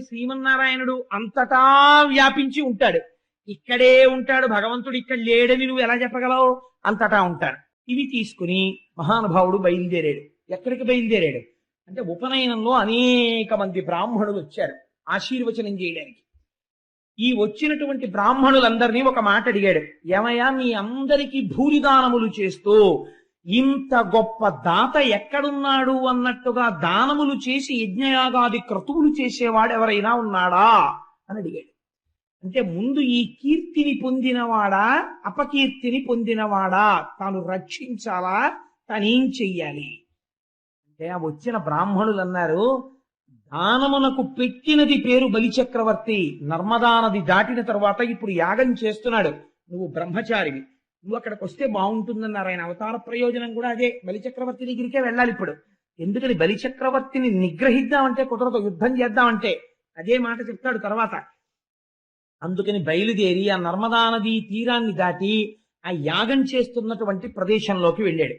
శ్రీమన్నారాయణుడు అంతటా వ్యాపించి ఉంటాడు. ఇక్కడే ఉంటాడు భగవంతుడు ఇక్కడ లేడని నువ్వు ఎలా చెప్పగలవు? అంతటా ఉంటాడు. ఇవి తీసుకుని మహానుభావుడు బయలుదేరాడు. ఎక్కడికి బయలుదేరాడు? అంటే ఉపనయనంలో అనేక మంది బ్రాహ్మణులు వచ్చారు ఆశీర్వచనం చేయడానికి. ఈ వచ్చినటువంటి బ్రాహ్మణులందరినీ ఒక మాట అడిగాడు. ఏమయ్యా మీ అందరికీ భూరిదానములు చేస్తూ ఇంత గొప్ప దాత ఎక్కడున్నాడు అన్నట్టుగా దానములు చేసి యజ్ఞయాగాది క్రతువులు చేసేవాడు ఎవరైనా ఉన్నాడా? అని అడిగాడు. అంటే ముందు ఈ కీర్తిని పొందినవాడా? అపకీర్తిని పొందినవాడా? తాను రక్షించాలా? తనేం చెయ్యాలి? అంటే ఆ వచ్చిన బ్రాహ్మణులు అన్నారు దానమునకు పెట్టినది పేరు బలిచక్రవర్తి నర్మదా నది దాటిన తర్వాత ఇప్పుడు యాగం చేస్తున్నాడు. నువ్వు బ్రహ్మచారివి. నువ్వు అక్కడికి వస్తే బాగుంటుందన్నారు ఆయన అవతార ప్రయోజనం కూడా అదే. బలిచక్రవర్తి దగ్గరికే వెళ్ళాలి ఇప్పుడు. ఎందుకని బలిచక్రవర్తిని నిగ్రహిద్దామంటే కుదరదు యుద్ధం చేద్దామంటే? అదే మాట చెప్తాడు తర్వాత. అందుకని బయలుదేరి ఆ నర్మదా నది తీరాన్ని దాటి ఆ యాగం చేస్తున్నటువంటి ప్రదేశంలోకి వెళ్ళాడు.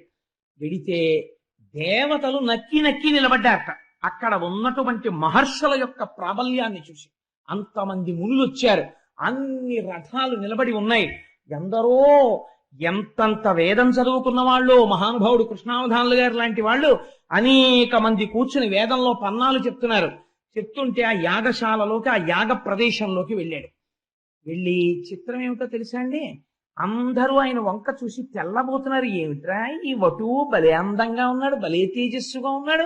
వెడితే దేవతలు నక్కి నక్కి నిలబడ్డారట. అక్కడ ఉన్నటువంటి మహర్షుల యొక్క ప్రాబల్యాన్ని చూసి అంతమంది మునులు వచ్చారు అన్ని రథాలు నిలబడి ఉన్నాయి. ఎందరో ఎంతంత వేదం చదువుకున్న వాళ్ళు మహానుభావుడు కృష్ణావధానులు గారు లాంటి వాళ్ళు అనేక మంది కూర్చుని వేదంలో పన్నాలు చెప్తున్నారు. చెప్తుంటే ఆ యాగశాలలోకి ఆ యాగ ప్రదేశంలోకి వెళ్ళాడు. వెళ్ళి చిత్రం ఏమిటో తెలుసా అండి? అందరూ ఆయన వంక చూసి తెల్లబోతున్నారు. ఏమిట్రా ఈ వటువు భలే అందంగా ఉన్నాడు భలే తేజస్సుగా ఉన్నాడు.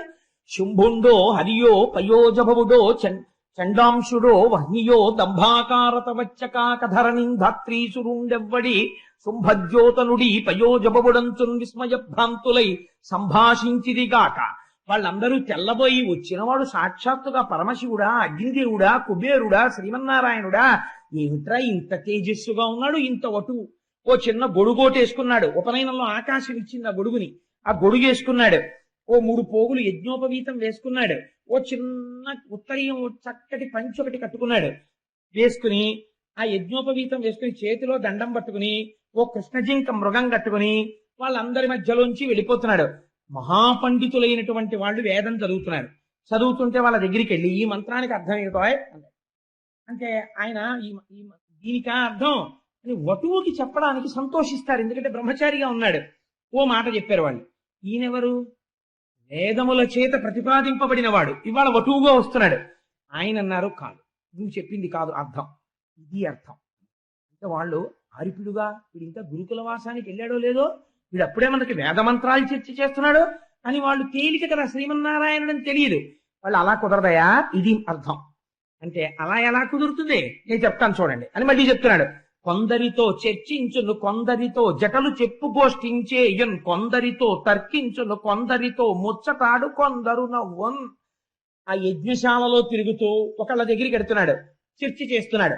శుంభుండో హరియో పయోజభవుడో చండాంశుడో వహ్నియో దంభాకారత వచ్చకాకధరణింధాత్రీసురుండెవ్వడి పయోజబవుడంచున్ విస్మయ భ్రాంతులై సంభాషించిదిగాక. వాళ్ళందరూ తెల్లబోయి వచ్చినవాడు సాక్షాత్తుగా పరమశివుడా అగ్నిదేవుడా కుబేరుడా శ్రీమన్నారాయణుడా. ఏమిట్రా ఇంత తేజస్సుగా ఉన్నాడు ఇంత వటు? ఓ చిన్న గొడుగోటేసుకున్నాడు. ఉపనయనంలో ఆకాశం ఇచ్చింది ఆ గొడుగుని. ఆ గొడుగేసుకున్నాడు. ఓ మూడు పోగులు యజ్ఞోపవీతం వేసుకున్నాడు. ఓ చిన్న ఉత్తరీయం చక్కటి పంచి ఒకటి కట్టుకున్నాడు. వేసుకుని ఆ యజ్ఞోపవీతం వేసుకుని చేతిలో దండం పట్టుకుని ఓ కృష్ణజింక మృగం కట్టుకుని వాళ్ళందరి మధ్యలోంచి వెళ్ళిపోతున్నాడు. మహాపండితులైనటువంటి వాళ్ళు వేదం చదువుతున్నారు. చదువుతుంటే వాళ్ళ దగ్గరికి వెళ్ళి ఈ మంత్రానికి అర్థం ఏమిటో అంటే ఆయన ఈ ఈ దీనికా అర్థం? అని వటువుకి చెప్పడానికి సంతోషిస్తారు. ఎందుకంటే బ్రహ్మచారిగా ఉన్నాడు. ఓ మాట చెప్పారు వాళ్ళు. ఈయనెవరు? వేదముల చేత ప్రతిపాదింపబడిన వాడు ఇవాళ వటువుగా వస్తున్నాడు. ఆయన అన్నారు కాదు. నువ్వు చెప్పింది కాదు అర్థం. ఇది అర్థం. అంటే వాళ్ళు ఆరిపిడుగా వీడు ఇంకా గురుకుల వాసానికి వెళ్ళాడో లేదో వీడు అప్పుడే మనకి వేదమంత్రాలు చర్చ చేస్తున్నాడు అని వాళ్ళు తేలిక కదా శ్రీమన్నారాయణుడని తెలియదు. వాళ్ళు అలా కుదరదయా? ఇది అర్థం. అంటే అలా ఎలా కుదురుతుంది? నేను చెప్తాను చూడండి. అని మళ్ళీ చెప్తున్నాడు. కొందరితో చర్చించును కొందరితో జటలు చెప్పు గోష్ఠించేయున్ కొందరితో తర్కించును కొందరితో ముచ్చటాడు కొందరు నవ్వన్. ఆ యజ్ఞశాలలో తిరుగుతూ ఒకళ్ళ దగ్గరికి ఎడుతున్నాడు చర్చ చేస్తున్నాడు.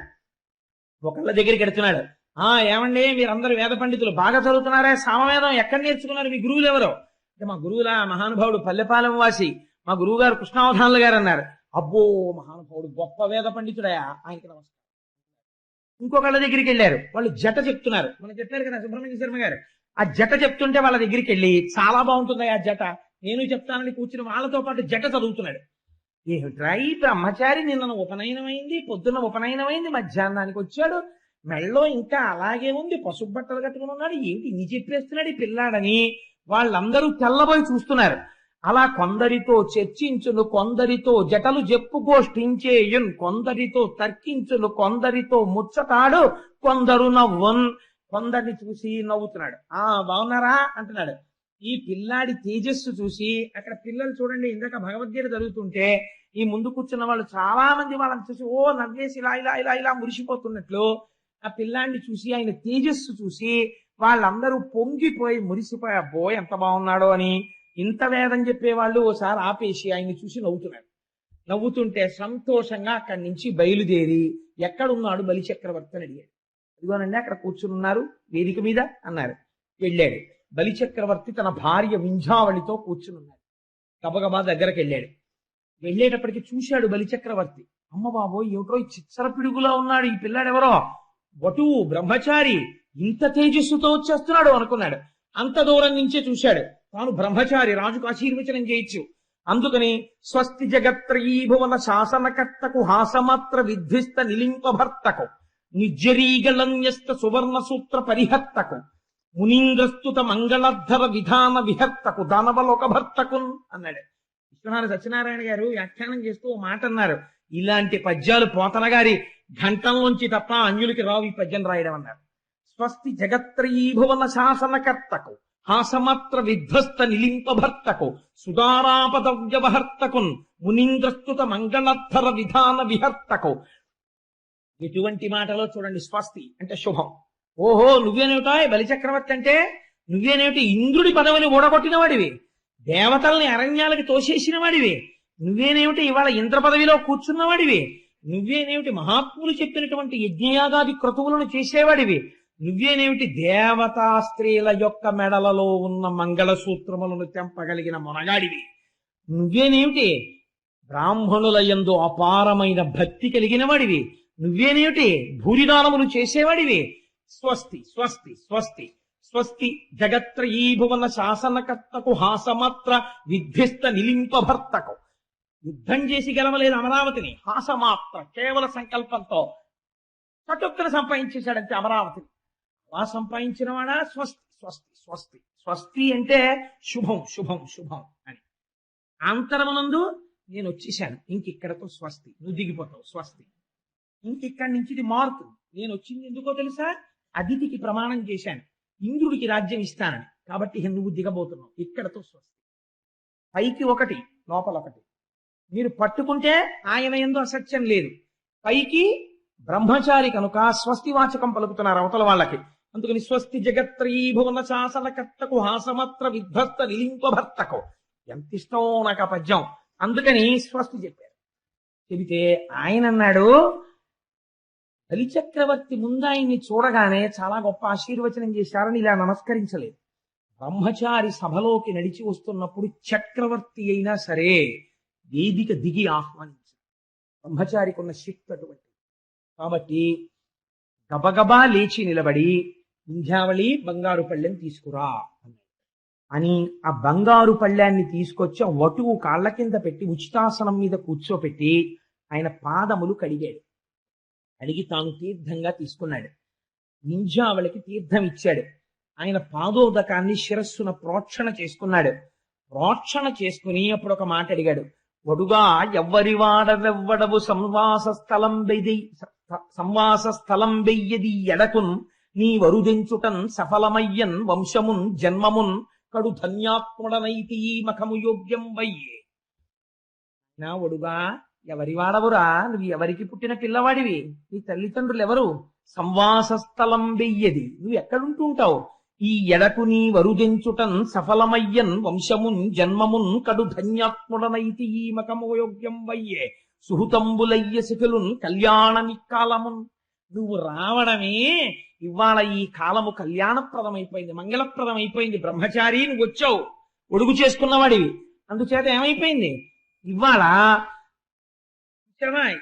ఒకళ్ళ దగ్గరికి ఎడుతున్నాడు ఆ ఏమండి మీరందరూ వేద పండితులు బాగా చదువుతున్నారా? సామవేదం ఎక్కడ నేర్చుకున్నారు? మీ గురువులు ఎవరు అంటే మా గురువుల మహానుభావుడు పల్లెపాలెం వాసి మా గురువు గారు కృష్ణావధానులు గారు అన్నారు. అబ్బో మహానుభావుడు గొప్ప వేద పండితుడయా ఆయనకి నమస్కారం. ఇంకొకళ్ళ దగ్గరికి వెళ్ళారు వాళ్ళు జట చెప్తున్నారు. మనం చెప్పారు కదా సుబ్రహ్మణ్య శర్మ గారు. ఆ జట చెప్తుంటే వాళ్ళ దగ్గరికి వెళ్ళి చాలా బాగుంటుంది ఆ జట. నేను చెప్తానని కూర్చుని వాళ్ళతో పాటు జట చదువుతున్నాడు. ఏమిట్రా ఈ బ్రహ్మచారి నిన్న ఉపనయనమైంది పొద్దున్న ఉపనయనమైంది మధ్యాహ్నానికి వచ్చాడు మెళ్ళో ఇంకా అలాగే ఉంది. పసుపు బట్టలు కట్టుకుని ఉన్నాడు. ఏమిటి నీ చెప్పేస్తున్నాడు ఈ పిల్లాడని వాళ్ళందరూ తెల్లబోయి చూస్తున్నారు. అలా కొందరితో చర్చించును కొందరితో జటలు చెప్పుగోష్ఠించేయున్ కొందరితో తర్కించును కొందరితో ముచ్చటాడు కొందరు నవ్వున్. కొందరిని చూసి నవ్వుతున్నాడు. ఆ బాగున్నారా? అంటున్నాడు. ఈ పిల్లాడి తేజస్సు చూసి అక్కడ పిల్లలు చూడండి ఇందాక భగవద్గీత జరుగుతుంటే ఈ ముందు కూర్చున్న వాళ్ళు చాలా మంది వాళ్ళని చూసి ఓ నవ్వేసి ఇలా ఇలా ఇలా ఇలా మురిసిపోతున్నట్లు ఆ పిల్లాడిని చూసి ఆయన తేజస్సు చూసి వాళ్ళందరూ పొంగిపోయి మురిసిపోయి అబ్బో ఎంత బాగున్నాడో అని ఇంత వేదం చెప్పేవాళ్ళు ఓసారి ఆపేసి ఆయన్ని చూసి నవ్వుతున్నారు. నవ్వుతుంటే సంతోషంగా అక్కడి నుంచి బయలుదేరి ఎక్కడున్నాడు బలి చక్రవర్తి అని అడిగాడు. ఇదిగోనండి అక్కడ కూర్చుని ఉన్నారు వేదిక మీద అన్నారు. వెళ్ళాడు. బలి చక్రవర్తి తన భార్య వింజావళితో కూర్చుని ఉన్నాడు గబగబా దగ్గరకు వెళ్ళాడు. వెళ్ళేటప్పటికి చూశాడు బలి చక్రవర్తి. అమ్మ బాబో ఏమిటో చిచ్చర పిడుగులా ఉన్నాడు ఈ పిల్లాడెవరో? వటువు బ్రహ్మచారి ఇంత తేజస్సుతో వచ్చేస్తున్నాడు అనుకున్నాడు. అంత దూరం నుంచే చూశాడు. తాను బ్రహ్మచారి రాజుకు ఆశీర్వచనం చేయొచ్చు అందుకని స్వస్తి జగత్రయీభువన శాసనకర్తకు హాసమాత్ర విధ్విస్త నిలింపభర్తకు నిజరీగలన్యస్త సువర్ణ సూత్ర పరిహర్తకు మునీంద్రస్తుత మంగళధర విధాన విహర్తకు దానవలోక భర్తకున్ అన్నాడు. విశ్వనాథ సత్యనారాయణ గారు వ్యాఖ్యానం చేస్తూ మాట అన్నారు. ఇలాంటి పద్యాలు పోతన గారి ఘంటంలోంచి తప్ప అంజులకి రావు ఈ పద్యం రాయడం అన్నారు. స్వస్తి జగత్రీభువన శాసనకర్తకు హాసమాత్ర విధ్వస్త నిలింపభర్తకు సుధారాపద వ్యవహర్తకున్ మునీంద్రస్తుత మంగళధర విధాన విహర్తకు. ఎటువంటి మాటలో చూడండి స్వస్తి అంటే శుభం. ఓహో నువ్వేనేమిటా? బలిచక్రవర్తి అంటే నువ్వేనేమిటి? ఇంద్రుడి పదవిని ఓడగొట్టిన వాడివి దేవతల్ని అరణ్యాలకు తోసేసిన వాడివి నువ్వేనేమిటి? ఇవాళ ఇంద్ర పదవిలో కూర్చున్నవాడివి. నువ్వేనేమిటి మహాత్ములు చెప్పినటువంటి యజ్ఞయాగాది క్రతువులను చేసేవాడివి? నువ్వేనేమిటి దేవతా స్త్రీల యొక్క మెడలలో ఉన్న మంగళసూత్రములను తెంపగలిగిన మొనగాడివి? నువ్వేనేమిటి బ్రాహ్మణుల యందు అపారమైన భక్తి కలిగిన వాడివి నువ్వేనేమిటి భూరిదానములు చేసేవాడివి? స్వస్తి స్వస్తి స్వస్తి స్వస్తి జగత్రయీ భువన శాసనకర్తకు హాసమాత్ర విధ్విస్త నిలింపభర్తకు యుద్ధం చేసి గెలవలేదు అమరావతిని. హాసమాత్ర కేవల సంకల్పంతో. చటుక్కున సంపాదించేశాడంటే అమరావతిని అలా సంపాదించిన వాడా స్వస్తి స్వస్తి స్వస్తి. స్వస్తి అంటే శుభం శుభం శుభం అని. అంతరమునందు నేను వచ్చేసాను ఇంక ఇక్కడతో స్వస్తి. నువ్వు దిగిపోతావు. స్వస్తి. ఇంక ఇక్కడి నుంచి ఇది మారుతుంది. నేను వచ్చింది ఎందుకో తెలుసా? అతిథికి ప్రమాణం చేశాను. ఇంద్రుడికి రాజ్యం ఇస్తానని. కాబట్టి ఇక నువ్వు దిగబోతున్నావు. ఇక్కడతో స్వస్తి. పైకి ఒకటి లోపల ఒకటి మీరు పట్టుకుంటే ఆయన ఎందు అసత్యం లేదు. పైకి బ్రహ్మచారి కనుక స్వస్తి వాచకం పలుకుతున్నారు అవతల వాళ్ళకి. అందుకని స్వస్తి జగత్రయీ భువన శాసనకర్తకు హాసమాత్ర విధ్వస్త నిలింపభర్తకు ఎంత ఇష్టం నాకు ఆ పద్యం. అందుకని స్వస్తి చెప్పారు. చెబితే ఆయన అన్నాడు బలిచక్రవర్తి ముందు ఆయన్ని చూడగానే చాలా గొప్ప ఆశీర్వచనం చేశారని ఇలా నమస్కరించలేదు. బ్రహ్మచారి సభలోకి నడిచి వస్తున్నప్పుడు చక్రవర్తి అయినా సరే వేదిక దిగి ఆహ్వానించారు. బ్రహ్మచారికి ఉన్న శక్తి అటువంటి. కాబట్టి గబగబా లేచి నిలబడి ఇంధ్యావళి బంగారు పళ్ళెం తీసుకురా అని ఆ బంగారు పళ్ళాన్ని తీసుకొచ్చి వటువు కాళ్ళ కింద పెట్టి ఉచితాసనం మీద కూర్చోపెట్టి ఆయన పాదములు కడిగాడు. అడిగి తాను తీర్థంగా తీసుకున్నాడు. నింజావళికి తీర్థం ఇచ్చాడు. ఆయన పాదోదకాన్ని శిరస్సున ప్రోక్షణ చేసుకున్నాడు. ప్రోక్షణ చేసుకుని అప్పుడు ఒక మాట అడిగాడు. వడుగా ఎవ్వరి వాడవెవ్వడవు సంవాస స్థలం బెది సంవాస స్థలం బెయ్యది ఎడకున్ నీ వరుదించుటన్ సఫలమయ్యన్ వంశమున్ జన్మమున్ కడు ధన్యాత్ముడనైతి మఖము యోగ్యం వయ్యే. నా వడుగా ఎవరి వాడవురా నువ్వు ఎవరికి పుట్టిన పిల్లవాడివి? నీ తల్లిదండ్రులు ఎవరు సంవాస స్థలం వెయ్యది. నువ్వు ఎక్కడుంటుంటావు ఈ ఎడకుని నీ సఫలమయ్యన్ వంశమున్ జన్మమున్ కడు ధన్యాత్ముడనైతి ఈ మకమోయోగ్యం వయ్యే. సుహృతంబులయ్య శిఖులున్ కళ్యాణమిక్కాలమున్ నువ్వు రావడమే ఇవాళ ఈ కాలము కళ్యాణప్రదమైపోయింది మంగళప్రదమైపోయింది. బ్రహ్మచారి నువ్వు వచ్చావు ఒడుగు చేసుకున్నవాడివి. అందుచేత ఏమైపోయింది? ఇవాళ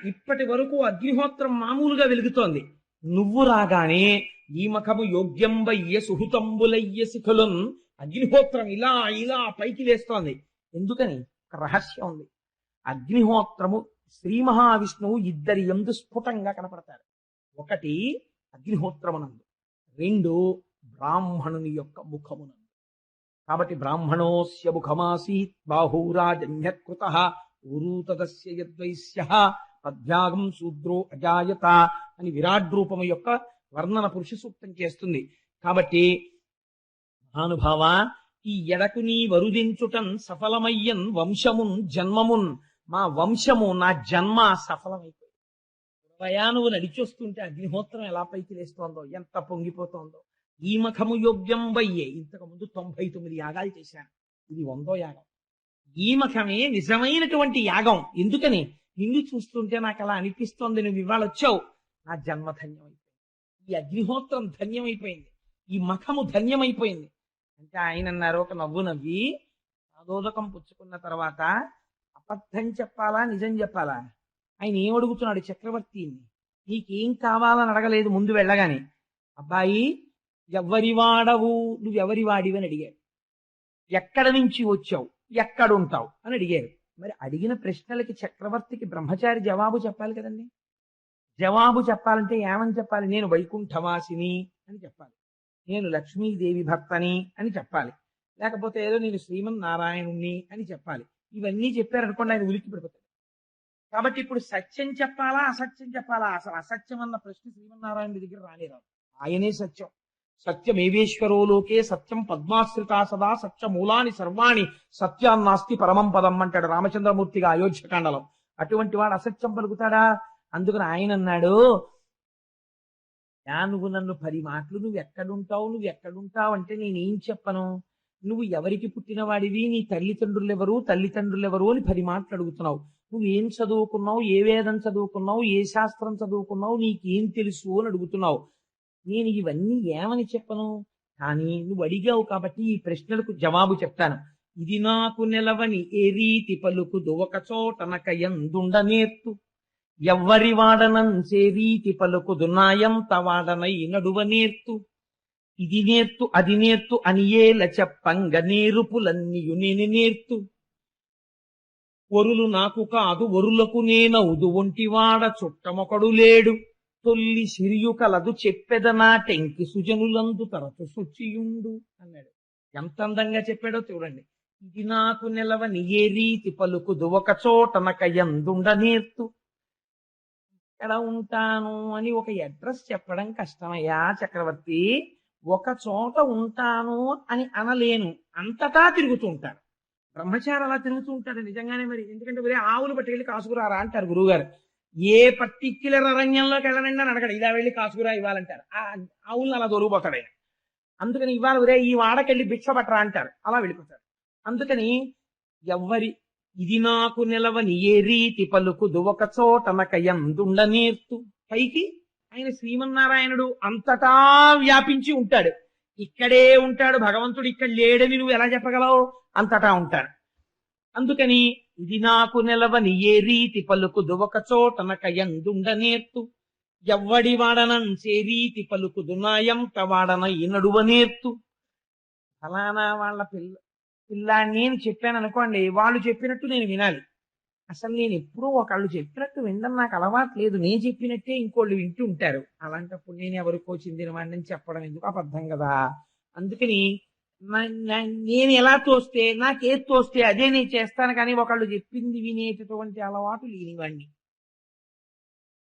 ఇప్పటి వరకు అగ్నిహోత్రం మామూలుగా వెలుగుతోంది. నువ్వు రాగానే ఈ మఖము యోగ్యం సుహృతంబులయ్య శిఖులం అగ్నిహోత్రం ఇలా ఇలా పైకి లేస్తోంది. ఎందుకని? రహస్యం ఉంది. అగ్నిహోత్రము శ్రీ మహావిష్ణువు ఇద్దరి ఎందు స్ఫుటంగా కనపడతారు. ఒకటి అగ్నిహోత్రమునందు. రెండు బ్రాహ్మణుని యొక్క ముఖమునందు. కాబట్టి బ్రాహ్మణోస్య ముఖమాసీత్ బాహూరాజన్యకృత ఊరూతదస్య యద్వైశ్య పద్భ్యాగం శూద్రో అజాయత అని విరాట్ రూపము యొక్క వర్ణన పురుష సూక్తం చేస్తుంది. కాబట్టి మహానుభావ ఈ ఎడకుని వరుదించుటన్ సఫలమయ్యన్ వంశమున్ జన్మమున్. మా వంశము నా జన్మ సఫలమైపోయింది. ప్రయాణువు నడిచొస్తుంటే అగ్నిహోత్రం ఎలా పైకి లేస్తోందో ఎంత పొంగిపోతోందో. ఈ మఖము యోగ్యం వయ్యే. ఇంతకు ముందు తొంభై తొమ్మిది యాగాలు చేశాను. ఇది వందో యాగం. ఈ మఖమే నిజమైనటువంటి యాగం. ఎందుకని? నిన్ను చూస్తుంటే నాకు అలా అనిపిస్తోంది. నువ్వు ఇవాళ వచ్చావు నా జన్మ ఈ అగ్నిహోత్రం ధన్యమైపోయింది. ఈ మఖము ధన్యమైపోయింది. అంటే ఆయన అన్నారు ఒక నవ్వు నవ్వి పాదోదకం పుచ్చుకున్న తర్వాత అబద్ధం చెప్పాలా నిజం చెప్పాలా? ఆయన ఏం అడుగుతున్నాడు చక్రవర్తిని? నీకేం కావాలని అడగలేదు ముందు వెళ్ళగానే. అబ్బాయి ఎవరి వాడవు? నువ్వెవరి వాడివి అని అడిగాడు. ఎక్కడ నుంచి వచ్చావు? ఎక్కడుంటావు? అని అడిగారు మరి అడిగిన ప్రశ్నలకి చక్రవర్తికి బ్రహ్మచారి జవాబు చెప్పాలి కదండి. జవాబు చెప్పాలంటే ఏమని చెప్పాలి? నేను వైకుంఠవాసిని అని చెప్పాలి. నేను లక్ష్మీదేవి భర్తని అని చెప్పాలి. లేకపోతే ఏదో నేను శ్రీమన్నారాయణుణ్ణి అని చెప్పాలి. ఇవన్నీ చెప్పారనుకోండి ఆయన ఉలిక్కి పడిపోతాడు. కాబట్టి ఇప్పుడు సత్యం చెప్పాలా అసత్యం చెప్పాలా? అసలు అసత్యం అన్న ప్రశ్న శ్రీమన్నారాయణ దగ్గర రానేరాదు ఆయనే సత్యం. సత్యమేవేశ్వరో లోకే సత్యం పద్మాశ్రితా సదా సత్యమూలాని సర్వాణి సత్యాన్నాస్తి పరమం పదం అంటాడు రామచంద్రమూర్తిగా అయోధ్యకాండలం అటువంటి వాడు అసత్యం పలుకుతాడా? అందుకని ఆయన అన్నాడు నువ్వు నన్ను పది మాటలు నువ్వు ఎక్కడుంటావు? నువ్వు ఎక్కడుంటావు అంటే నేనేం చెప్పను? నువ్వు ఎవరికి పుట్టినవాడివి? నీ తల్లిదండ్రులు ఎవరు తల్లిదండ్రులు ఎవరు అని పది మాటలు అడుగుతున్నావు. నువ్వు ఏం చదువుకున్నావు? ఏ వేదం చదువుకున్నావు? ఏ శాస్త్రం చదువుకున్నావు? నీకేం తెలుసు అని అడుగుతున్నావు. నేను ఇవన్నీ ఏమని చెప్పను? కానీ నువ్వు అడిగావు కాబట్టి ఈ ప్రశ్నలకు జవాబు చెప్తాను. ఇది నాకు నిలవని ఏ రీతి పలుకు ఒక చోటనక ఎందుండ నేర్తు ఎవ్వరి వాడనంచే రీతి పలుకుదు నాయంత వాడనై నడువ నేర్తు. ఇది నేర్తు అది నేర్తు అనియేల చెప్పంగ నేరుపులన్నీయు నేను నేర్తు. ఒరులు నాకు కాదు ఒరులకు నేనవుదు ఒంటివాడ చుట్టమొకడు లేడు. తొల్లి సిరియు కలదు చెప్పెద నాటెంకి సుజనులందు తరచు శుచియుండు అన్నాడు. ఎంత అందంగా చెప్పాడో చూడండి. ఇది నాకు నిలవని ఏ రీతి పలుకుదు ఒక చోటనక ఎందుండ నేర్తు. ఎక్కడ ఉంటాను అని ఒక అడ్రస్ చెప్పడం కష్టమయ్యా చక్రవర్తి. ఒక చోట ఉంటాను అని అనలేను. అంతటా తిరుగుతూ ఉంటాను బ్రహ్మచారి అలా తిరుగుతూ ఉంటాడు నిజంగానే మరి. ఎందుకంటే ఒరే ఆవులు పట్టుకెళ్ళి కాసుకురారా అంటారు గురువుగారు. ఏ పర్టిక్యులర్ అరణ్యంలోకి వెళ్ళనండి అని అడగడు ఇలా వెళ్ళి కాసుకురా ఇవ్వాలంటారు. ఆ ఆవులను అలా దొరికిపోతాడు ఆయన. అందుకని ఇవాళ ఒరే ఈ వాడకెళ్ళి భిక్ష పట్టరా అంటారు. అలా వెళ్ళిపోతాడు. అందుకని ఎవ్వరి ఇది నాకు నిలవని ఏ రీతి పలుకు దువక చోటనక ఎందుండ నేర్తు. పైకి ఆయన శ్రీమన్నారాయణుడు అంతటా వ్యాపించి ఉంటాడు. ఇక్కడే ఉంటాడు. భగవంతుడు ఇక్కడ లేడని నువ్వు ఎలా చెప్పగలవు? అంతటా ఉంటాడు. అందుకని ఇది నాకు నిలవని ఏ రీతి పలుకు దువక చోటనక ఎందుండ నేర్తు. ఎవ్వడి వాడనంచే రీతి పలుకు నాయంత వాడన ఈ నడువ నేర్తు. ఫలానా వాళ్ళ పిల్ల ఇలా నేను చెప్పాను అనుకోండి వాళ్ళు చెప్పినట్టు నేను వినాలి. అసలు నేను ఎప్పుడూ ఒకళ్ళు చెప్పినట్టు వినడం నాకు అలవాటు లేదు. నేను చెప్పినట్టే ఇంకోళ్ళు వింటూ ఉంటారు. అలాంటప్పుడు నేను ఎవరికో చెందిన వాడిని చెప్పడం ఎందుకు అబద్ధం కదా? అందుకని నేను ఎలా తోస్తే నాకేది తోస్తే అదే నేను చేస్తాను కానీ ఒకళ్ళు చెప్పింది వినేటటువంటి అలవాటు లేనివాడిని.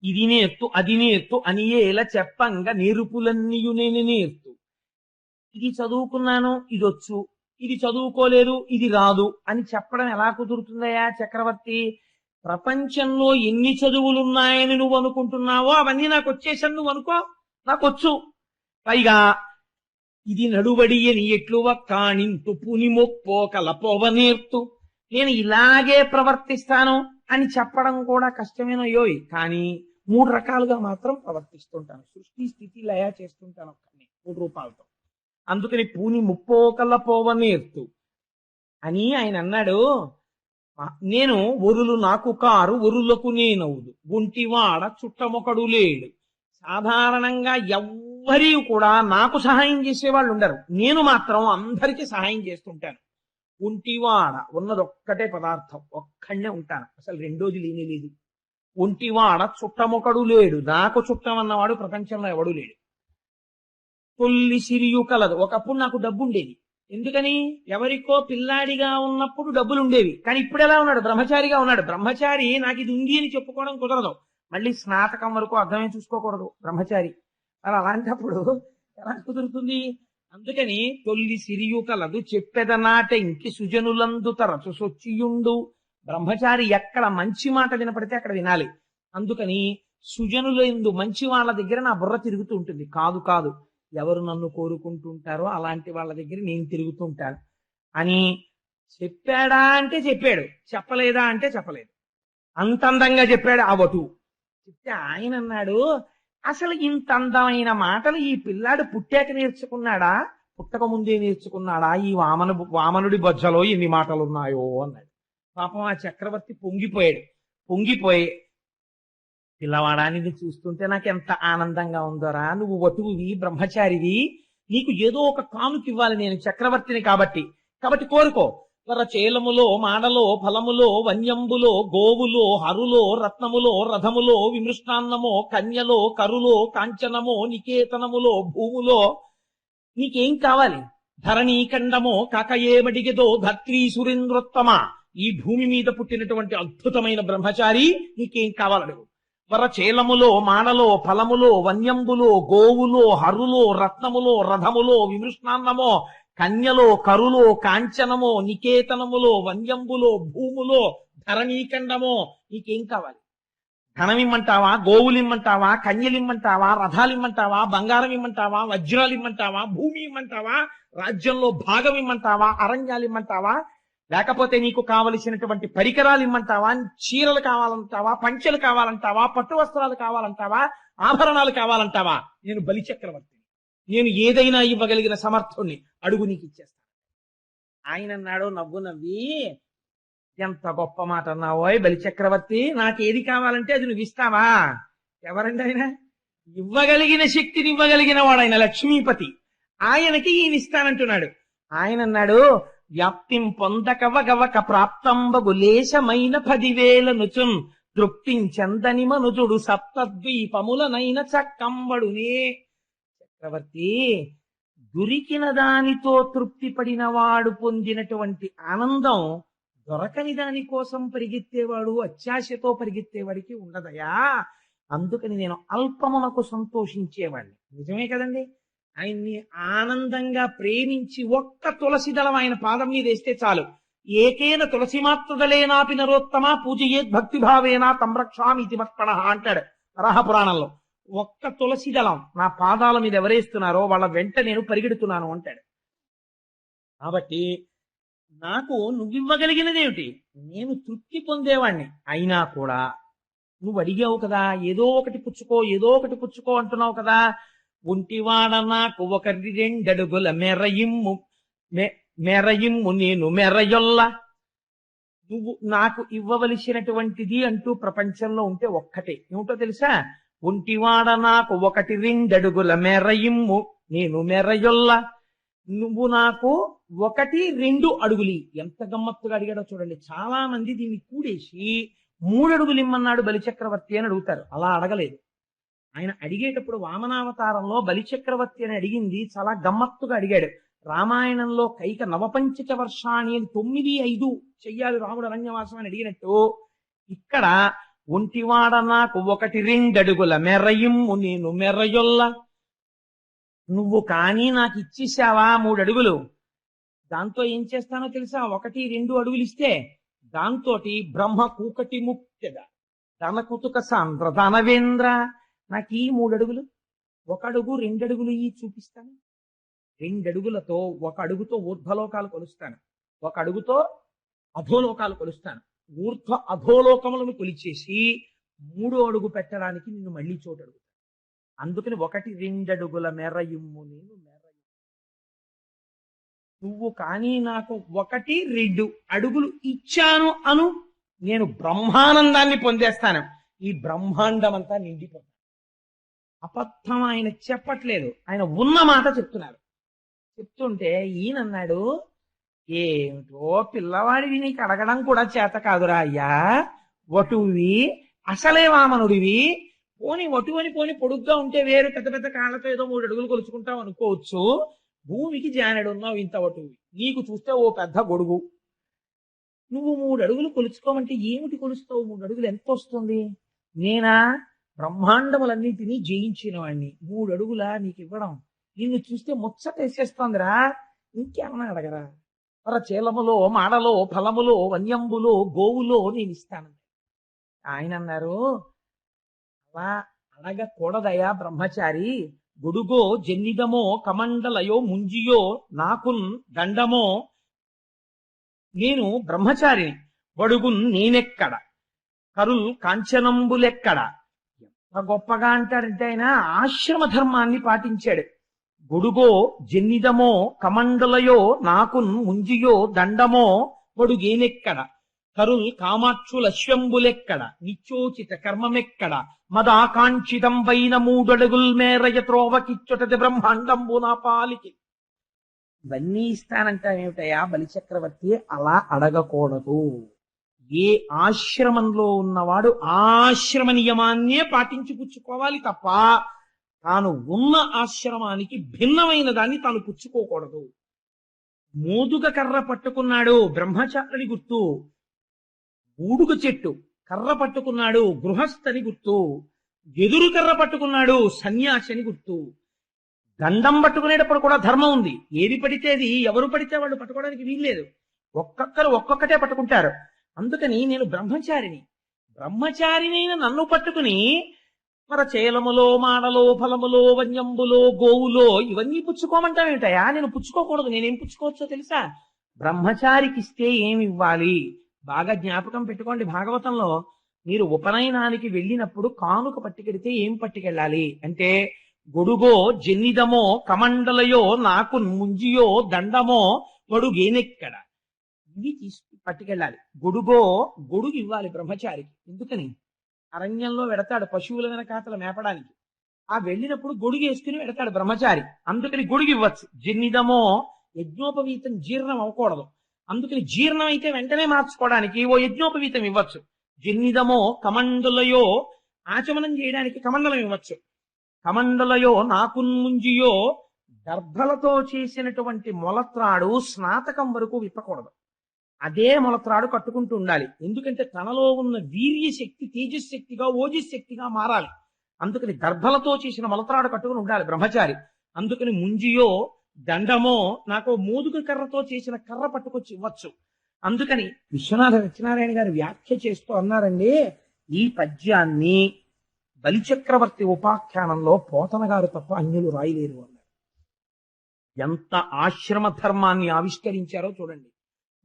ఇది నేర్తు అది నేర్తు అని ఎలా చెప్పంగా నేర్పులన్నీయు నేను నేర్తు. ఇది చదువుకున్నాను ఇది వచ్చు ఇది చదువుకోలేదు ఇది రాదు అని చెప్పడం ఎలా కుదురుతుందయ్యా చక్రవర్తి? ప్రపంచంలో ఎన్ని చదువులున్నాయని నువ్వు అనుకుంటున్నావో అవన్నీ నాకు వచ్చేసాను నువ్వు అనుకో. నాకు వచ్చు. పైగా ఇది నడువడి అని ఎట్లువ కాణింతు పునిమొప్పో కలపోవ నేర్తు నేను ఇలాగే ప్రవర్తిస్తాను అని చెప్పడం కూడా కష్టమేనయ్యోయ్ కానీ మూడు రకాలుగా మాత్రం ప్రవర్తిస్తుంటాను. సృష్టి స్థితి లయ చేస్తుంటాను ఒక్కడిని మూడు రూపాలతో. అందుకని పూని ముప్పోకల్ల పోవ నేర్తు. అని ఆయన అన్నాడు నేను ఒరులు నాకు కారు ఒరులకు నేనవుదు. ఒంటివాడ చుట్టమొకడు లేడు. సాధారణంగా ఎవ్వరి కూడా నాకు సహాయం చేసేవాళ్ళు ఉండరు. నేను మాత్రం అందరికీ సహాయం చేస్తుంటాను. ఒంటివాడ ఉన్నది ఒక్కటే పదార్థం. ఒక్కడే ఉంటాను అసలు రెండోది లేనే లేదు. ఒంటివాడ చుట్టమొకడు లేడు. నాకు చుట్టం అన్నవాడు ప్రపంచంలో ఎవడు లేడు. తొల్లి సిరియు కలదు. ఒకప్పుడు నాకు డబ్బు ఉండేది ఎందుకని? ఎవరికో పిల్లాడిగా ఉన్నప్పుడు డబ్బులు ఉండేవి కానీ ఇప్పుడు ఎలా ఉన్నాడు? బ్రహ్మచారిగా ఉన్నాడు. బ్రహ్మచారి నాకు ఇది ఉంది అని చెప్పుకోవడం కుదరదు. మళ్ళీ స్నాతకం వరకు అర్థమే చూసుకోకూడదు బ్రహ్మచారి. మరి అలాంటప్పుడు ఎలా కుదురుతుంది? అందుకని తొల్లి సిరియు కలదు. చెప్పెదనాట ఇంకి సుజనులందు తరచు సొచ్చియుండు. బ్రహ్మచారి ఎక్కడ మంచి మాట వినపడితే అక్కడ వినాలి. అందుకని సుజనులందు మంచి వాళ్ళ దగ్గర నా బుర్ర తిరుగుతూ ఉంటుంది. కాదు కాదు. ఎవరు నన్ను కోరుకుంటుంటారో అలాంటి వాళ్ళ దగ్గర నేను తిరుగుతుంటాను. అని చెప్పాడా అంటే చెప్పాడు. చెప్పలేదా అంటే చెప్పలేదు. అంత అందంగా చెప్పాడు ఆ వటు. చెప్తే ఆయన అన్నాడు అసలు ఇంత అందమైన మాటలు ఈ పిల్లాడు పుట్టాక నేర్చుకున్నాడా? పుట్టక ముందే నేర్చుకున్నాడా? ఈ వామన వామనుడి బొజ్జలో ఎన్ని మాటలు ఉన్నాయో అన్నాడు. పాపం ఆ చక్రవర్తి పొంగిపోయాడు. పొంగిపోయి పిల్లవాడాన్ని చూస్తుంటే నాకు ఎంత ఆనందంగా ఉందోరా? నువ్వు వటువువి బ్రహ్మచారివి నీకు ఏదో ఒక కానుక ఇవ్వాలి నేను చక్రవర్తిని కాబట్టి. కాబట్టి కోరుకో. వరచేలములో మాడలో ఫలములో వన్యంబులో గోవులో హరులో రత్నములో రథములో విమృష్టాన్నమో కన్యలో కరులో కాంచనమో నికేతనములో భూములో నీకేం కావాలి? ధరణీఖండమో కకయేమడిగదో ధత్రీ సురేంద్రోత్తమ ఈ భూమి మీద పుట్టినటువంటి అద్భుతమైన బ్రహ్మచారి నీకేం కావాలడుగు వరచేలములో మానలో ఫలములో వన్యంబులో గోవులో హరులో రత్నములో రథములో విమృష్ణాన్నమో కన్యలో కరులో కాంచనమో నికేతనములో వన్యంబులో భూములో ధరణీకండమో నీకేం కావాలి? ధనం ఇమ్మంటావా గోవులు ఇమ్మంటావా కన్యలు ఇమ్మంటావా రథాలు ఇమ్మంటావా బంగారం ఇమ్మంటావా వజ్రాలు ఇమ్మంటావా భూమి ఇమ్మంటావా రాజ్యంలో భాగం ఇమ్మంటావా అరణ్యాలు ఇమ్మంటావా లేకపోతే నీకు కావలసినటువంటి పరికరాలు ఇమ్మంటావా? చీరలు కావాలంటావా? పంచెలు కావాలంటావా? పట్టు వస్త్రాలు కావాలంటావా? ఆభరణాలు కావాలంటావా? నేను బలిచక్రవర్తిని నేను ఏదైనా ఇవ్వగలిగిన సమర్థుణ్ణి అడుగు నీకు ఇచ్చేస్తాను. ఆయన అన్నాడు నవ్వు నవ్వి ఎంత గొప్ప మాట అన్నావోయ్ బలి చక్రవర్తి. నాకేది కావాలంటే అది నువ్వు ఇస్తావా? ఎవరండి ఆయన? ఇవ్వగలిగిన శక్తిని ఇవ్వగలిగిన వాడు ఆయన లక్ష్మీపతి. ఆయనకి ఈయన ఇస్తానంటున్నాడు. ఆయన అన్నాడు వ్యాప్తిం పొందకవగవక ప్రాప్తంబగు లేశమైన పదివేల నుచున్ తృప్తించందని మనుజుడు సప్తద్వీపములనైన చక్కంబడునే. చక్రవర్తి దొరికిన దానితో తృప్తి పడినవాడు పొందినటువంటి ఆనందం దొరకని దాని కోసం పరిగెత్తేవాడు అత్యాశతో పరిగెత్తేవాడికి ఉండదయా? అందుకని నేను అల్పమునకు సంతోషించేవాడిని నిజమే కదండి? ఆయన్ని ఆనందంగా ప్రేమించి ఒక్క తులసి దళం ఆయన పాదం మీద వేస్తే చాలు. ఏకేన తులసి మాత్రదలేనాపి నరోత్తమ పూజయేద్ భక్తి భావేనా తమ్రక్షామి ఇది మత్పణ అంటాడు వరాహ పురాణంలో. ఒక్క తులసి దళం నా పాదాల మీద ఎవరేస్తున్నారో వాళ్ళ వెంట నేను పరిగెడుతున్నాను అంటాడు. కాబట్టి నాకు నువ్వివ్వగలిగినదేమిటి? నేను తృప్తి పొందేవాణ్ణి. అయినా కూడా నువ్వు అడిగావు కదా ఏదో ఒకటి పుచ్చుకో ఏదో ఒకటి పుచ్చుకో అంటున్నావు కదా ఒంటివాడ నాకు ఒకటి రెండడుగుల మెరయిమ్ము మె- మెరయిమ్ము నేను మెరయొల్ల. నువ్వు నాకు ఇవ్వవలసినటువంటిది అంటూ ప్రపంచంలో ఉంటే ఒక్కటే. ఏమిటో తెలుసా? ఒంటివాడ నాకు ఒకటి రెండడుగుల మెరయిమ్ము నేను మెరయొల్ల. నువ్వు నాకు ఒకటి రెండు అడుగులి ఎంత గమ్మత్తుగా అడిగాడో చూడండి. చాలా మంది దీన్ని కూడేసి మూడడుగులు ఇమ్మన్నాడు బలిచక్రవర్తి అని అడుగుతారు. అలా అడగలేదు. ఆయన అడిగేటప్పుడు వామనావతారంలో బలిచక్రవర్తి అని అడిగింది చాలా గమ్మత్తుగా అడిగాడు. రామాయణంలో కైక నవపంచక వర్షాణి అని తొమ్మిది ఐదు చెయ్యాలి రాముడు అరణ్యవాసం అని అడిగినట్టు ఇక్కడ ఒంటివాడ నాకు ఒకటి రెండడుగుల మెరయిమ్ము నేను మెరయొల్ల నువ్వు కానీ నాకు ఇచ్చేసావా మూడు అడుగులు దాంతో ఏం చేస్తానో తెలుసా? ఒకటి రెండు అడుగులు ఇస్తే దాంతోటి బ్రహ్మ కూకటి ముక్తెద ధన కుతుక సాంద్ర ధనవేంద్ర నాకు ఈ మూడు అడుగులు ఒక అడుగు రెండు అడుగులు ఈ చూపిస్తాను. రెండు అడుగులతో ఒక అడుగుతో ఊర్ధ్వలోకాలు కొలుస్తాను. ఒక అడుగుతో అధోలోకాలు కొలుస్తాను. ఊర్ధ్వ అధోలోకములను కొలిచేసి మూడో అడుగు పెట్టడానికి నిన్ను మళ్ళీ చోటు అడుగుతాను. అందుకని ఒకటి రెండడుగుల మెర్రయుమ్ము నేను మెరయు నువ్వు కానీ నాకు ఒకటి రెండు అడుగులు ఇచ్చాను అను నేను బ్రహ్మానందాన్ని పొందేస్తాను. ఈ బ్రహ్మాండం అంతా నిండిపోతాను. అబద్ధం ఆయన చెప్పట్లేదు. ఆయన ఉన్న మాట చెప్తున్నారు. చెప్తుంటే ఈయనన్నాడు ఏమిటో పిల్లవాడివి నీకు అడగడం కూడా చేత కాదురా అయ్యా. వటువి అసలే వామనుడివి. పోని వటువని పోని పొడుగ్గా ఉంటే వేరు పెద్ద పెద్ద కాళ్ళతో ఏదో మూడు అడుగులు కొలుచుకుంటావు అనుకోవచ్చు. భూమికి జానడు ఉన్నావు ఇంత వటువి. నీకు చూస్తే ఓ పెద్ద గొడుగు. నువ్వు మూడు అడుగులు కొలుచుకోమంటే ఏమిటి కొలుస్తావు? మూడు అడుగులు ఎంత వస్తుంది? నేనా? బ్రహ్మాండములన్నింటినీ జయించిన వాడిని మూడు అడుగులా నీకు ఇవ్వడం. నిన్ను చూస్తే ముచ్చట వేసేస్తోందిరా. ఇంకేమన్నా అడగరా? వర చేలములో మాడలో ఫలములో వన్యంబులో గోవులో నేను ఇస్తాను. ఆయన అన్నారు అలా అడగకూడదయా బ్రహ్మచారి? గొడుగో జన్నిదమో కమండలయో ముంజియో నాకున్ దండమో నేను బ్రహ్మచారిని. బడుగున్ నేనెక్కడ? కరుల్ కాంచనంబులెక్కడ? గొప్పగా అంటారంటే ఆయన ఆశ్రమ ధర్మాన్ని పాటించాడు. గొడుగో జన్నిదమో కమండలయో నాకున్ ముంజియో దండమో గొడుగేనెక్కడ కరుల్ కామాక్షులశ్వంబులెక్కడ నిత్యోచిత కర్మమెక్కడ? మదాకాంక్షితంబైన మూడడుగుల్ మేరయ త్రోవకిచ్చుటది బ్రహ్మాండంబు నా పాలికి. ఇవన్నీ ఇస్తానంటావేమిటయా బలిచక్రవర్తి అలా అడగకూడదు. ఏ ఆశ్రమంలో ఉన్నవాడు ఆశ్రమ నియమాన్నే పాటించి పుచ్చుకోవాలి తప్ప తాను ఉన్న ఆశ్రమానికి భిన్నమైన దాన్ని తాను పుచ్చుకోకూడదు. మోదుగ కర్ర పట్టుకున్నాడు బ్రహ్మచారిని గుర్తు. ఊడుగ చెట్టు కర్ర పట్టుకున్నాడు గృహస్థని గుర్తు. ఎదురు కర్ర పట్టుకున్నాడు సన్యాసిని గుర్తు. దండం పట్టుకునేటప్పుడు కూడా ధర్మం ఉంది. ఏది పడితే అది ఎవరు పడితే వాళ్ళు పట్టుకోవడానికి వీల్లేదు. ఒక్కొక్కరు ఒక్కొక్కటే పట్టుకుంటారు. అందుకని నేను బ్రహ్మచారిని. బ్రహ్మచారినైన నన్ను పట్టుకుని మన చేలములో మాడలో ఫలములో వన్యంబులో గోవులో ఇవన్నీ పుచ్చుకోమంటావేమిటయా నేను పుచ్చుకోకూడదు. నేనేం పుచ్చుకోవచ్చో తెలుసా? బ్రహ్మచారికి ఇస్తే ఏమి ఇవ్వాలి బాగా జ్ఞాపకం పెట్టుకోండి భాగవతంలో. మీరు ఉపనయనానికి వెళ్ళినప్పుడు కానుక పట్టుకెడితే ఏం పట్టుకెళ్ళాలి? అంటే గొడుగో జన్నిదమో కమండలయో నాకు ముంజియో దండమో గొడుగేనెక్కడ ఇవి తీసుకు పట్టుకెళ్ళాలి. గొడుగో గొడుగు ఇవ్వాలి బ్రహ్మచారికి. ఎందుకని? అరణ్యంలో వెడతాడు పశువుల వెనకాతలు మేపడానికి. ఆ వెళ్ళినప్పుడు గొడుగు వేసుకుని వెడతాడు బ్రహ్మచారి. అందుకని గొడుగు ఇవ్వచ్చు. జన్నిదమో యజ్ఞోపవీతం జీర్ణం అవ్వకూడదు. అందుకని జీర్ణం అయితే వెంటనే మార్చుకోవడానికి ఓ యజ్ఞోపవీతం ఇవ్వచ్చు. జన్నిదమో కమండలయో ఆచమనం చేయడానికి కమండలం ఇవ్వచ్చు. కమండలయో నాకున్ముంజియో గర్భలతో చేసినటువంటి మొలత్రాడు స్నాతకం వరకు విప్పకూడదు. అదే మొలత్రాడు కట్టుకుంటూ ఉండాలి. ఎందుకంటే తనలో ఉన్న వీర్య శక్తి తేజశక్తిగా ఓజశక్తిగా మారాలి. అందుకని గర్భలతో చేసిన మొలత్రాడు కట్టుకుని ఉండాలి బ్రహ్మచారి. అందుకని ముంజియో దండమో నాకు మూదుగు కర్రతో చేసిన కర్ర పట్టుకొచ్చి ఇవ్వచ్చు. అందుకని విశ్వనాథ సత్యనారాయణ గారు వ్యాఖ్య చేస్తూ అన్నారండి ఈ పద్యాన్ని బలిచక్రవర్తి ఉపాఖ్యానంలో పోతన గారు తప్ప అన్యులు రాయలేరు అన్నారు. ఎంత ఆశ్రమ ధర్మాన్ని ఆవిష్కరించారో చూడండి.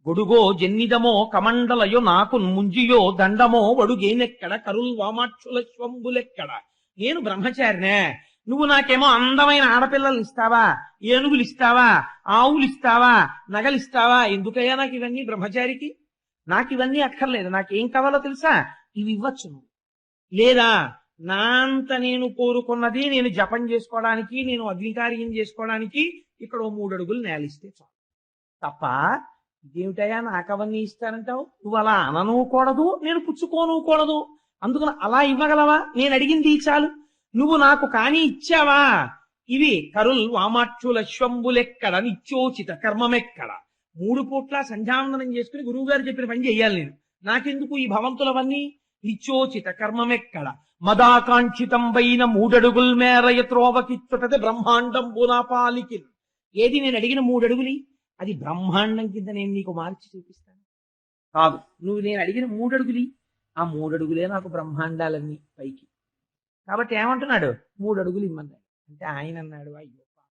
గొడుగో జన్నిదమో కమండలయో నాకు ముంజియో దండమో వడుగేనెక్కడ కరుల్ వామాక్షుల స్వంబులెక్కడ నేను బ్రహ్మచారినే. నువ్వు నాకేమో అందమైన ఆడపిల్లలు ఇస్తావా? ఏనుగులు ఇస్తావా ఆవులు ఇస్తావా నగలు ఇస్తావా ఎందుకయ్యా నాకు ఇవన్నీ బ్రహ్మచారికి? నాకు ఇవన్నీ అక్కర్లేదు. నాకేం కావాలో తెలుసా? ఇవి ఇవ్వచ్చు నువ్వు. లేదా నా అంత నేను కోరుకున్నది నేను జపం చేసుకోవడానికి నేను అగ్నికార్యం చేసుకోవడానికి ఇక్కడ ఓ మూడు అడుగులు నేలిస్తే చాలు. తప్ప ఇదేమిటయా నాకు అవన్నీ ఇస్తానంటావు? నువ్వు అలా అననుకూడదు నేను పుచ్చుకోనుకూడదు. అందుకని అలా ఇవ్వగలవా? నేను అడిగింది చాలు. నువ్వు నాకు కానీ ఇచ్చావా? ఇవి కరుల్ వామాక్షుల శ్వంబులెక్కడ? నిత్యోచిత కర్మమెక్కడ? మూడు పూట్ల సంధ్యావందనం చేసుకుని గురువు గారు చెప్పిన పని చెయ్యాలి నేను. నాకెందుకు ఈ భవంతులవన్నీ? నిత్యోచిత కర్మమెక్కడ? మదాకాంక్షితం పైన మూడడుగుల్ మేరయ త్రోవకిచ్చుటది బ్రహ్మాండం బునాపాలికి ఏది నేను అడిగిన మూడడుగులి? అది బ్రహ్మాండం కింద నేను నీకు మార్చి చూపిస్తాను. కాదు. నువ్వు నేను అడిగిన మూడడుగులి? ఆ మూడడుగులే నాకు బ్రహ్మాండాలన్నీ పైకి. కాబట్టి ఏమంటున్నాడు? మూడు అడుగులు ఇమ్మన్నాడు. అంటే ఆయన అన్నాడు అయ్యో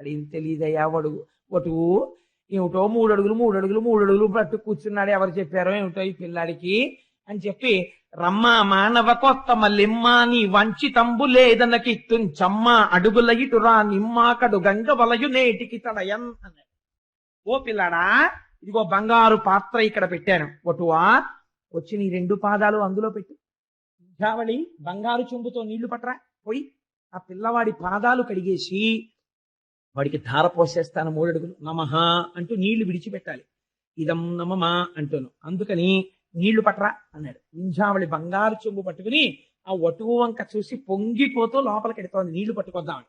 అది తెలియదయ్యా వడుగు వటు ఏమిటో? మూడు అడుగులు మూడు అడుగులు మూడు అడుగులు పట్టు కూర్చున్నాడు. ఎవరు చెప్పారో ఏమిటో ఈ పిల్లాడికి? అని చెప్పి రమ్మ మానవ కొత్త మల్లెమ్మ నీ వంచి తంబు లేదనకి చమ్మ అడుగుల ఇటురా నిమ్మాకడు గంగ వలయు నేటికి తడయన్ అన్నాడు. ఓ పిల్లాడా ఇదిగో బంగారు పాత్ర ఇక్కడ పెట్టాను. ఒటువా వచ్చి నీ రెండు పాదాలు అందులో పెట్టు. జావళి బంగారు చెంబుతో నీళ్ళు పట్టరా పోయి. ఆ పిల్లవాడి పాదాలు కడిగేసి వాడికి ధార పోసేస్తాను మూడడుగులు నమః అంటూ నీళ్ళు విడిచిపెట్టాలి. ఇదం నమమా అంటాను. అందుకని నీళ్ళు పట్టరా అన్నాడు. వింజావళి బంగారు చెంబు పట్టుకుని ఆ వటువు వంక చూసి పొంగిపోతూ లోపలికి ఎడుతోంది. నీళ్ళు పట్టుకొద్దామని.